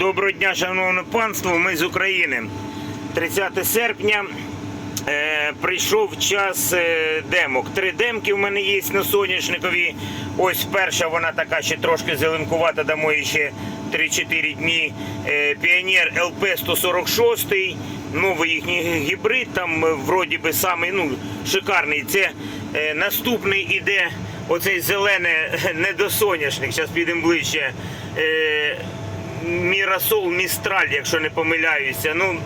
Доброго дня, шановне панство. Ми з України. 30 серпня. Е, прийшов час е, демок. Три демки в мене є на соняшникові. Ось перша, вона така ще трошки зеленкувата, дамо їй ще 3-4 дні. Е, Піонер ЛП 146, новий їхній гібрид, там е, вроді би самий ну, шикарний. Це е, наступний іде оцей зелений недосоняшник. Зараз підемо ближче. Е, Мірасол Містраль, якщо не помиляюся. Ну,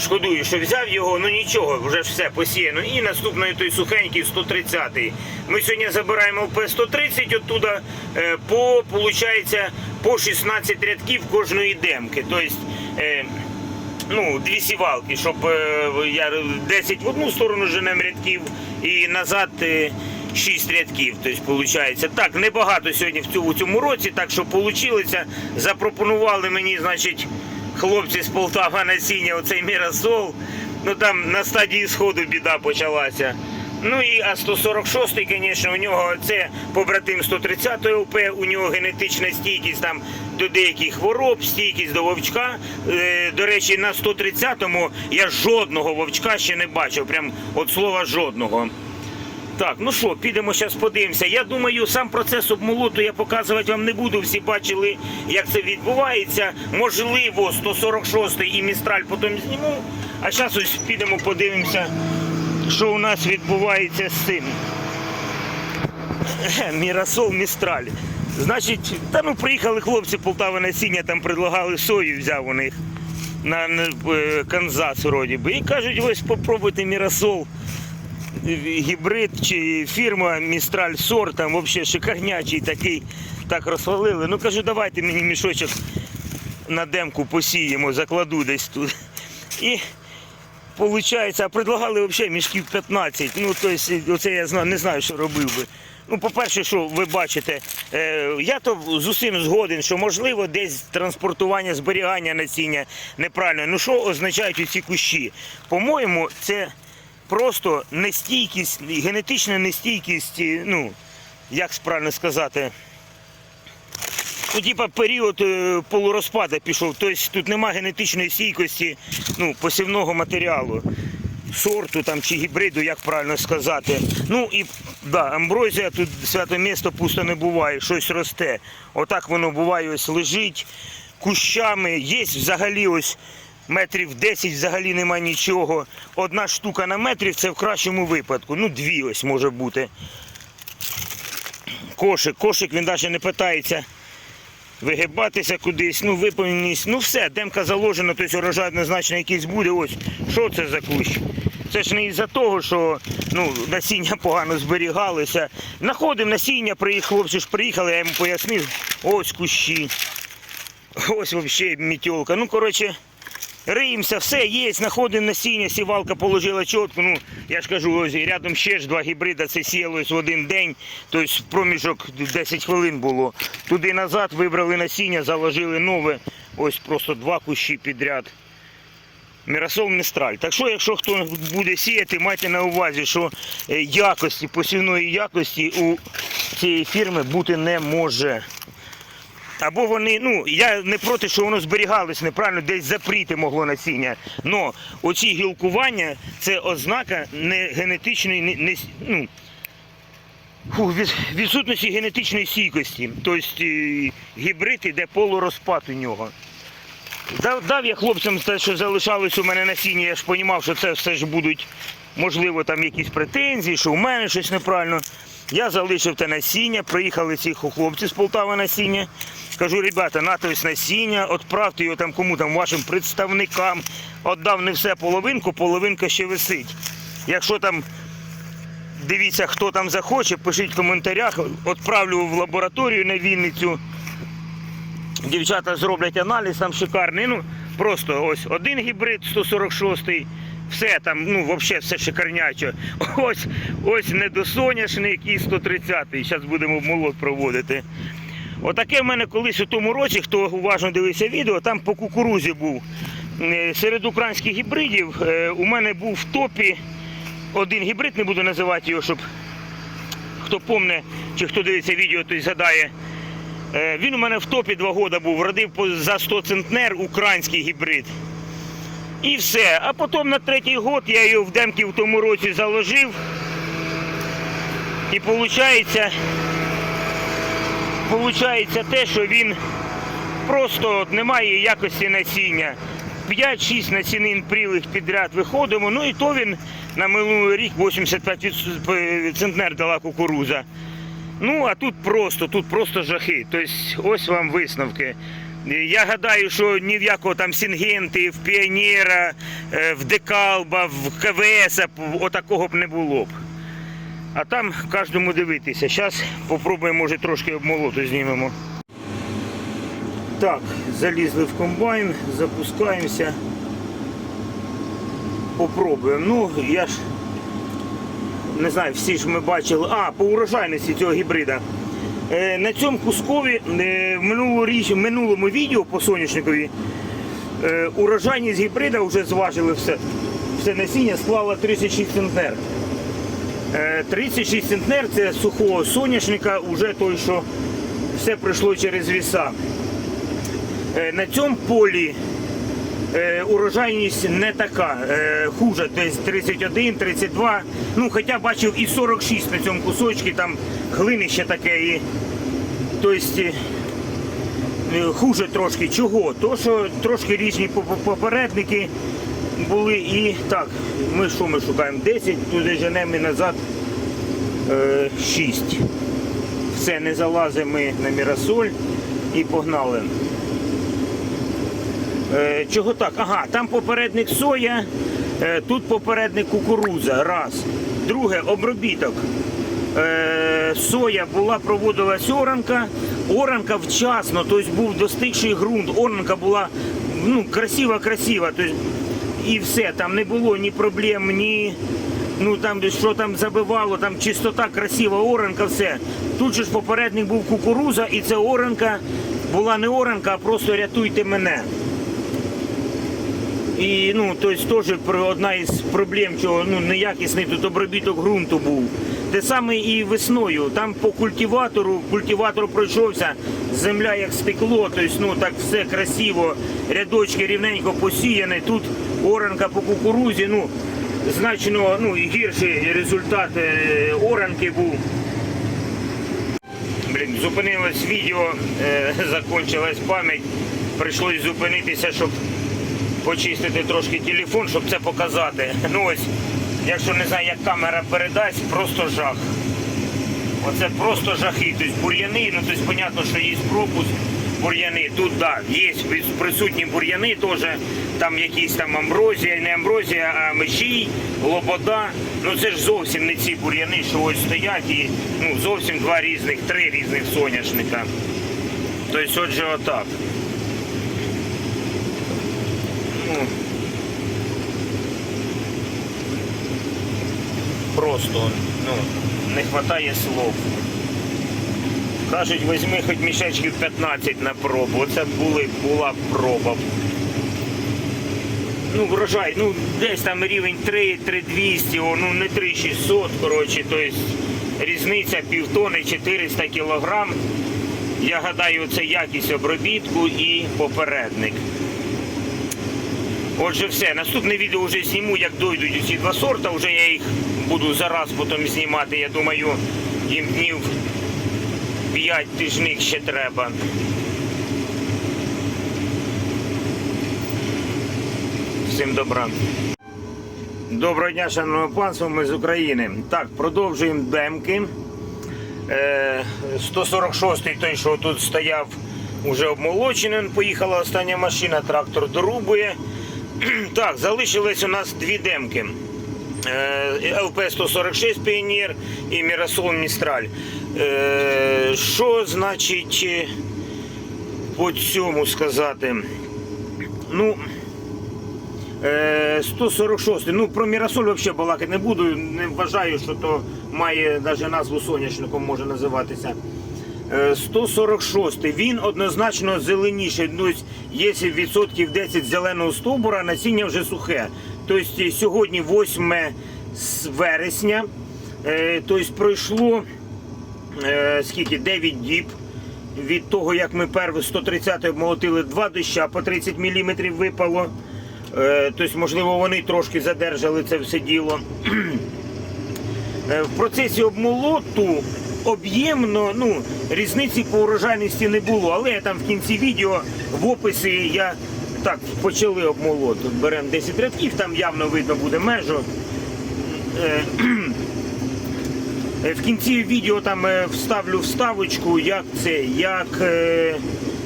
Шкодую, що взяв його, ну нічого, вже все посіяно. І наступний той сухенький 130-й. Ми сьогодні забираємо ЛП-130 оттуда е, по, получається, по 16 рядків кожної демки. Тобто, е, ну, дві сівалки, щоб е, я 10 в одну сторону женем рядків і назад 6 рядків. Тобто, виходить. Так, небагато сьогодні в цьому, в цьому році, так що вийшло. Запропонували мені, значить, хлопці з Полтава насіння, оцей Мірасол. Ну там на стадії сходу біда почалася. Ну і А146, звісно, у нього це побратим 130 ОП, у нього генетична стійкість там до деяких хвороб, стійкість до вовчка. Е, До речі, на 130-му я жодного вовчка ще не бачив. Прям от слова жодного. Так, ну що, підемо зараз подивимося. Я думаю, сам процес обмолоту я показувати вам не буду. Всі бачили, як це відбувається. Можливо, 146 і містраль потім зніму. А зараз ось підемо подивимося, що у нас відбувається з цим. Е, Мірасол Містраль. Значить, та ну приїхали хлопці Полтава насіння, там предлагали сою, взяв у них на, на е, Канзас вроді би. І кажуть, ось попробуйте Мірасол гібрид чи фірма Містраль Сор, там взагалі шикарнячий такий, так розхвалили. Ну кажу, давайте мені мішочок на демку посіємо, закладу десь тут. І а предлагали взагалі мішків 15. Ну, тобто, оце я не знаю, що робив би. Ну, по-перше, що ви бачите, е, я то з усім згоден, що можливо десь транспортування, зберігання насіння неправильно. Ну що означають ці кущі? По-моєму, це просто нестійкість, генетична нестійкість, ну, як правильно сказати, ну, типа період е, полурозпада пішов. Тобто тут нема генетичної стійкості ну, посівного матеріалу, сорту там, чи гібриду, як правильно сказати. Ну і да, амброзія тут свято місто пусто не буває, щось росте. Отак воно буває, ось лежить кущами, є взагалі ось. Метрів 10 взагалі нема нічого. Одна штука на метрів це в кращому випадку. Ну, дві ось може бути. Кошик. Кошик він навіть не питається вигибатися кудись, ну виповненість. Ну все, демка заложена, тобто урожай однозначно якийсь буде. Ось що це за кущ? Це ж не із-за того, що ну, насіння погано зберігалося. Находимо насіння, приїхали, хлопці ж приїхали, я йому пояснив, ось кущі. Ось взагалі мітьолка. Ну, коротше, риємося, все є, знаходимо насіння, сівалка положила чітко. Ну, я ж кажу, ось рядом ще ж два гібрида, це сіялось в один день, тобто проміжок 10 хвилин було. Туди назад вибрали насіння, заложили нове, ось просто два кущі підряд. Мірасол Містраль. Так що, якщо хто буде сіяти, майте на увазі, що е, якості, посівної якості у цієї фірми бути не може. Або вони, ну я не проти, що воно зберігалось неправильно, десь запріти могло насіння. Но оці гілкування це ознака не генетичної, не, не, ну, фу, від- відсутності генетичної стійкості. Тобто е, гібрид іде полурозпад у нього. Дав я хлопцям те, що залишалось у мене насіння, я ж розумів, що це все ж будуть, можливо, там якісь претензії, що у мене щось неправильно. Я залишив те насіння, приїхали ці хлопці з Полтава насіння. Кажу, ребята, нате ось насіння, відправте його там кому там, вашим представникам. Отдав не все половинку, половинка ще висить. Якщо там дивіться, хто там захоче, пишіть в коментарях, відправлю в лабораторію на Вінницю. Дівчата зроблять аналіз, там шикарний. Ну, просто ось один гібрид 146-й, все там, ну, взагалі все шикарнячо. Ось, ось недосоняшник і 130-й. Зараз будемо молот проводити. Отаке в мене колись у тому році, хто уважно дивився відео, там по кукурузі був. Е, Серед українських гібридів е, у мене був в топі один гібрид, не буду називати його, щоб хто помне, чи хто дивиться відео, той згадає. Е, Він у мене в топі два роки був, родив за 100 центнер український гібрид. І все. А потім на третій год я його в демки в тому році заложив. І виходить, те, що він просто от немає якості насіння. 5-6 насінин прілих підряд виходимо, ну і то він на минулий рік 85 від- центнер дала кукуруза. Ну, а тут просто, тут просто жахи. Тобто, ось вам висновки. Я гадаю, що ні в якого там Сінгенти, в Піонера, е, в Декалба, в КВС отакого б не було б. А там кожному дивитися. Зараз попробуємо, може, трошки обмолоту знімемо. Так, залізли в комбайн, запускаємося. Попробуємо. Ну, я ж не знаю, всі ж ми бачили. А, по урожайності цього гібрида. Е, на цьому кускові е, в минулому, відео по соняшникові е, урожайність гібрида вже зважили все. Все насіння склало 36 центнер. Е, 36 центнер це сухого соняшника, вже той, що все пройшло через віса. На цьому полі урожайність не така, хуже, тобто 31, 32, ну хоча бачив і 46 на цьому кусочку, там глинище таке і тобто, е, хуже трошки. Чого? То, що трошки різні по- по- попередники були і так, ми що ми шукаємо? 10, туди женемо і назад е, 6. Все, не залазимо ми на мірасоль і погнали. Е, Чого так? Ага, там попередник соя, е, тут попередник кукуруза. Раз. Друге, обробіток. Е, Соя була, проводилась оранка, оранка вчасно, тобто був достигший ґрунт, оранка була ну, красива-красива. Тобто, і все, там не було ні проблем, ні ну там що там забивало, там чистота, красива оранка, все. Тут же ж попередник був кукуруза, і ця оранка була не оранка, а просто рятуйте мене. І ну, тобто теж одна із проблем, що ну, неякісний тут обробіток ґрунту був. Те саме і весною. Там по культиватору, культиватор пройшовся, земля як стекло, тобто ну, так все красиво, рядочки рівненько посіяні. Тут оранка по кукурузі, ну, значно ну, гірший результат е, оранки був. Блін, зупинилось відео, е, закончилась пам'ять. Прийшлось зупинитися, щоб почистити трошки телефон, щоб це показати. Ну ось, якщо не знаю, як камера передасть, просто жах. Оце просто жахи. Тобто бур'яни, ну тобто, понятно, що є пропуск, бур'яни. Тут да, є присутні бур'яни теж, там якісь там амброзія, не амброзія, а мечій, лобода. Ну це ж зовсім не ці бур'яни, що ось стоять і ну, зовсім два різних, три різних соняшника. Тобто, отже, отак. Ну, просто ну, не вистачає слов. Кажуть, візьми хоч мішечків 15 на пробу. Оце були, була проба. Ну, врожай, ну десь там рівень 3, 3200, ну не 3600, коротше, тобто різниця півтони 400 кілограм. Я гадаю, це якість обробітку і попередник. Отже, все. Наступне відео вже зніму, як дойдуть ці два сорта. Вже я їх буду зараз потім знімати. Я думаю, їм днів 5 тижнів ще треба. Всім добра. Доброго дня, шановне панство, ми з України. Так, продовжуємо демки. Е, 146-й той, що тут стояв, уже обмолочений. Поїхала остання машина, трактор дорубує. Так, залишились у нас дві демки. Е, ЛП-146 Піонер і Мірасол Містраль. Е, Що значить е, по цьому сказати? Ну, Е, 146. Ну про Мірасоль взагалі балакати не буду. Не вважаю, що то має навіть назву соняшником може називатися. Е, 146. Він однозначно зеленіший. Ну, є відсотків 10 зеленого стовбура, насіння вже сухе. Тобто сьогодні 8 вересня. Е, Тобто пройшло е, скільки? 9 діб. від того, як ми перший 130 обмолотили два доща, по 30 мм випало. Е, Тобто, можливо, вони трошки задержали це все діло. В процесі обмолоту об'ємно ну, різниці по урожайності не було, але я там в кінці відео в описі я так почали обмолот. Беремо 10 рядків, там явно видно буде межу. Е, Е, В кінці відео там е, вставлю вставочку, як це, як.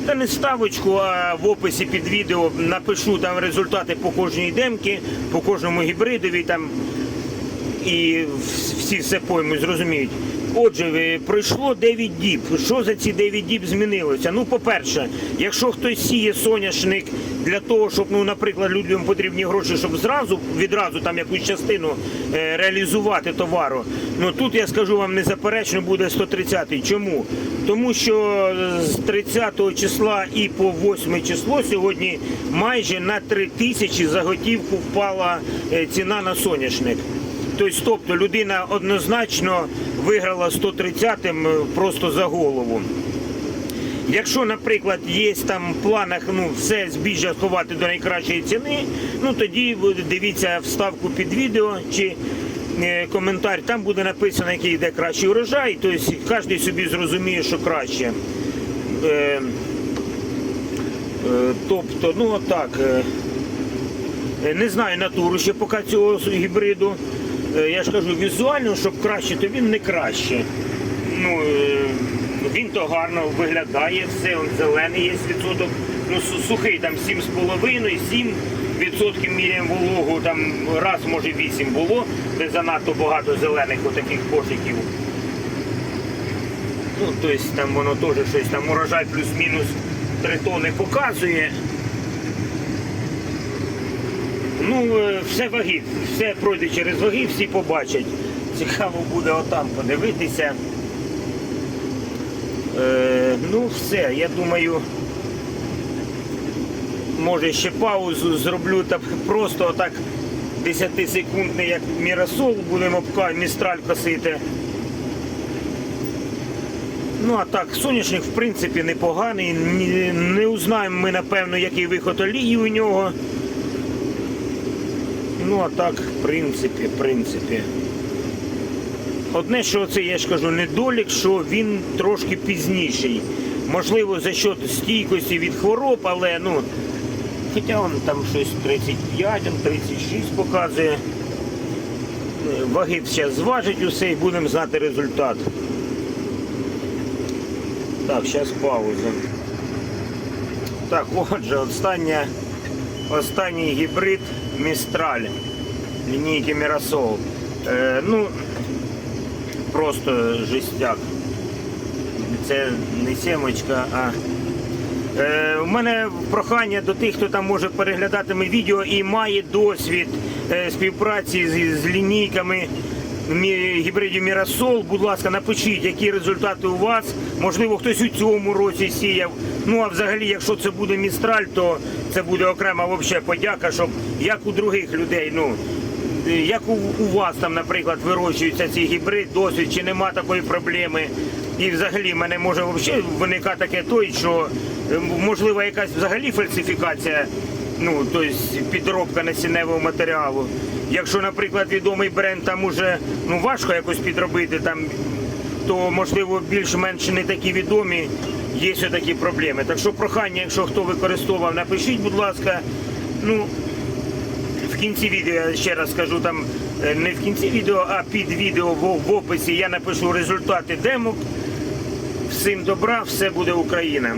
Та не вставочку, а в описі під відео напишу там результати по кожній демці, по кожному гібридові там і всі все поймуть, зрозуміють. Отже, пройшло 9 діб. Що за ці 9 діб змінилося? Ну, по-перше, якщо хтось сіє соняшник для того, щоб, ну, наприклад, людям потрібні гроші, щоб зразу відразу там якусь частину е, реалізувати товару, ну тут я скажу вам незаперечно буде 130-й. Чому? Тому що з 30 числа і по 8 число сьогодні майже на 3 тисячі за готівку впала е, ціна на соняшник. Тобто, тобто людина однозначно виграла 130-м е, просто за голову. Якщо, наприклад, є там в планах ну, все збіжжя сховати до найкращої ціни, ну тоді дивіться вставку під відео чи е, коментар, там буде написано, який йде кращий урожай, тобто кожен собі зрозуміє, що краще. Е, тобто, ну отак. Не знаю натуру ще поки цього гібриду. Е, Я ж кажу, візуально, щоб краще, то він не краще. Ну, е, він то гарно виглядає, все, он зелений є відсоток. Ну, сухий там 7,5, 7 відсотків міряємо вологу, там раз, може 8 було, де занадто багато зелених отаких кошиків. Ну, тобто там воно теж щось там урожай плюс-мінус 3 тони показує. Ну, е, все ваги, все пройде через ваги, всі побачать. Цікаво буде отам подивитися. Е, ну, все, я думаю, може ще паузу зроблю та просто отак 10 секундний, як міросол, будемо містраль косити. Ну а так, соняшник в принципі непоганий. Не узнаємо ми, напевно, який виход олії у нього. Ну, а так, в принципі, в принципі. Одне, що це я ж кажу, недолік, що він трошки пізніший. Можливо, за счет стійкості від хвороб, але ну. Хоча он там щось 35, 36 показує. Ваги зараз зважить усе і будемо знати результат. Так, зараз пауза. Так, отже, остання, останній гібрид Містраль лінійки Мірасол. Е, ну, просто жестяк. Це не сімочка, а. Е, у мене прохання до тих, хто там може переглядати відео і має досвід е, співпраці з, з лінійками гібридів Мірасол. Будь ласка, напишіть, які результати у вас. Можливо, хтось у цьому році сіяв. Ну а взагалі, якщо це буде містраль, то це буде окрема вообще подяка, щоб як у других людей, ну як у, вас там, наприклад, вирощується цей гібрид, досвід, чи нема такої проблеми. І взагалі в мене може виникати таке той, що е, можливо якась взагалі фальсифікація, ну тобто підробка насінневого матеріалу. Якщо, наприклад, відомий бренд там уже ну важко якось підробити, там то можливо більш-менш не такі відомі. Є такі проблеми. Так що прохання, якщо хто використовував, напишіть, будь ласка. Ну, в кінці відео я ще раз скажу там е, не в кінці відео, а під відео в описі я напишу результати демок. Всім добра, все буде Україна.